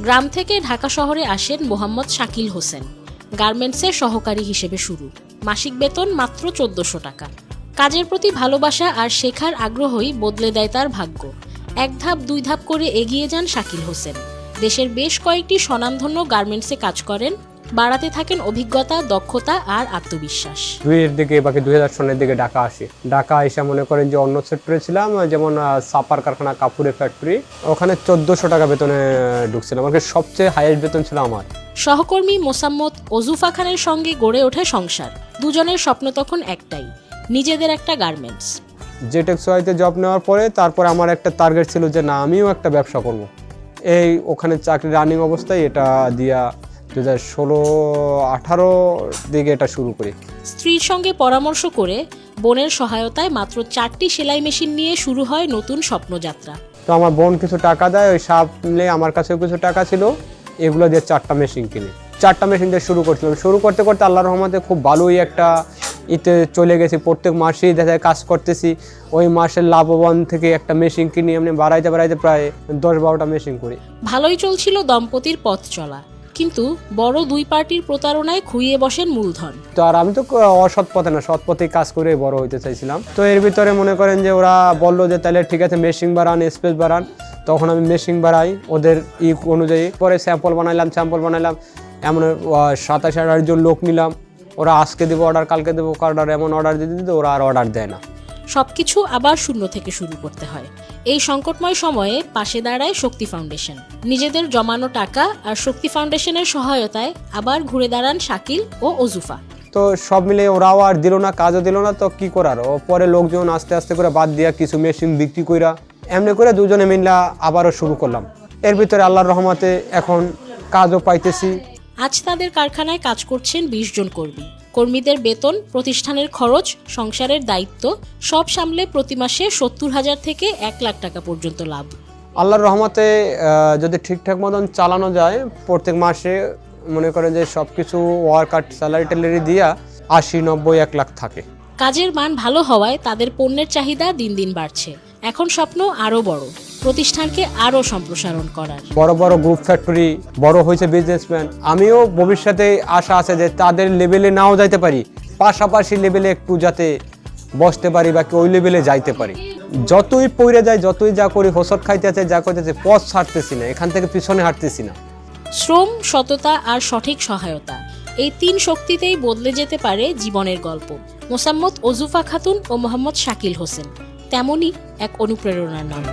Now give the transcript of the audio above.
গ্রাম থেকে ঢাকা শহরে আসেন মোহাম্মদ শাকিল হোসেন। গার্মেন্টসের সহকারী হিসেবে শুরু। মাসিক বেতন মাত্র চোদ্দশো টাকা। কাজের প্রতি ভালোবাসা আর শেখার আগ্রহই বদলে দেয় তার ভাগ্য। এক ধাপ, দুই ধাপ করে এগিয়ে যান শাকিল হোসেন। দেশের বেশ কয়েকটি স্বনামধন্য গার্মেন্টসে কাজ করেন বাড়াতে থাকেন অভিজ্ঞতা দক্ষতা আর আত্মবিশ্বাস। দুইয়ের দিকে বাকি দুই হাজার সনের দিকে ঢাকা আসে। ঢাকা এসে মনে করেন যে অন্য সেক্টরে ছিলাম যেমন সাপার কারখানা কাপুরের ফ্যাক্টরি ওখানে চোদ্দোশো টাকা বেতনে ঢুকছিলাম। আমাকে সবচেয়ে হাইয়েস্ট বেতন ছিল আমার। সহকর্মী মোসাম্মত ওজুফা খানের সঙ্গে গড়ে ওঠে সংসার। দুজনের স্বপ্ন তখন একটাই নিজেদের একটা গার্মেন্টস জেটেক্সওয়াইতে জব নেওয়ার পরে তারপরে আমার একটা টার্গেট ছিল যে না আমিও একটা ব্যবসা করব। এই ওখানে চাকরি রানিং অবস্থায় এটা দিয়া দু হাজার ষোলো আঠারো দিকে এটা শুরু করি। স্ত্রীর সঙ্গে পরামর্শ করে বোনের সহায়তায় মাত্র চারটি সেলাই মেশিন নিয়ে শুরু হয় নতুন স্বপ্নযাত্রা। তো আমার বোন কিছু টাকা দেয় ওই সামনে আমার কাছেও কিছু টাকা ছিল এগুলো দিয়ে চারটা মেশিন কিনি। চারটা মেশিন দিয়ে শুরু করছিলাম। শুরু করতে করতে আল্লাহর রহমতে খুব ভালোই একটা ইতে চলে গেছি। প্রত্যেক মাসেই দেখা যায় কাজ করতেছি। ওই মাসের লাভবান থেকে একটা মেশিন কিনি এমনি বাড়াইতে বাড়াইতে প্রায় দশ বারোটা মেশিন করি। ভালোই চলছিল দম্পতির পথ চলা। কিন্তু বড় দুই পার্টির প্রতারণায় খুইয়ে বসেন মূলধন। তো আর আমি তো অসৎ পথে না, সৎ পথেই কাজ করে বড় হইতে চাইছিলাম। তো এর ভিতরে মনে করেন যে ওরা বলল যে, তাহলে ঠিক আছে মেশিন বাড়ান স্পেস বাড়ান। তখন আমি মেশিন বাড়াই, ওদের ই অনুযায়ী পরে স্যাম্পল বানাইলাম স্যাম্পল বানাইলাম। এমন সাতাশ আঠাশ জন লোক নিলাম। ওরা আজকে দেবো অর্ডার কালকে দেবো অর্ডার এমন অর্ডার দিতে দিতে, ওরা আর অর্ডার দেয় না। সবকিছু আবার শূন্য থেকে শুরু করতে হয়। এই সংকটময় সময়ে পাশে দাঁড়ায় শক্তি ফাউন্ডেশন। নিজেদের জমানো টাকা আর শক্তি ফাউন্ডেশনের সহায়তায় আবার ঘুরে দাঁড়ান শাকিল ও ওজুফা। তো সব মিলে ওরাও আর দিল না কাজও দিল না তো কি করার? ও পরে লোকজন আস্তে আস্তে করে বাদ দিয়া কিছু মেশিন বিক্রি কইরা এমনি করে দুজনে মিললা আবারও শুরু করলাম। এর ভিতরে আল্লাহর রহমতে এখন কাজও পাইতেছি। আজ তাদের কারখানায় কাজ করছেন বিশ জন কর্মী। কর্মীদের বেতন প্রতিষ্ঠানের খরচ সংসারের দায়িত্ব সব সামলে প্রতি মাসে সত্তর হাজার থেকে এক লাখ টাকা পর্যন্ত লাভ। আল্লাহর রহমতে যদি ঠিকঠাক মতন চালানো যায় প্রত্যেক মাসে মনে করেন যে সব কিছু ওয়ার্কার স্যালারি ট্যালারি দিয়া আশি নব্বই এক লাখ থাকে। কাজের মান ভালো হওয়ায় তাদের পণ্যের চাহিদা দিন দিন বাড়ছে। এখন স্বপ্ন আরও বড়। প্রতিষ্ঠানকে আরও সম্প্রসারণ করার। বড় বড় গ্রুপ ফ্যাক্টরি বড় হয়েছে বিজনেসম্যান আমিও ভবিষ্যতে আশা আছে যে তাদের লেভেলে নাও যাইতে পারি। পাশাপাশি লেভেলে একটু যাতে বসতে পারি বা ওই লেভেলে যাইতে পারি। যতই পইরে যায় যতই যা করি হোসট খাইতেছে যা করতেছে পথ ছাড়তেছি না এখান থেকে পিছনে হাঁটতেছি না। শ্রম সততা আর সঠিক সহায়তা এই তিন শক্তিতেই বদলে যেতে পারে জীবনের গল্প। মোসাম্মদ ওজুফা খাতুন ও মোহাম্মদ শাকিল হোসেন তেমনই এক অনুপ্রেরণার নাম।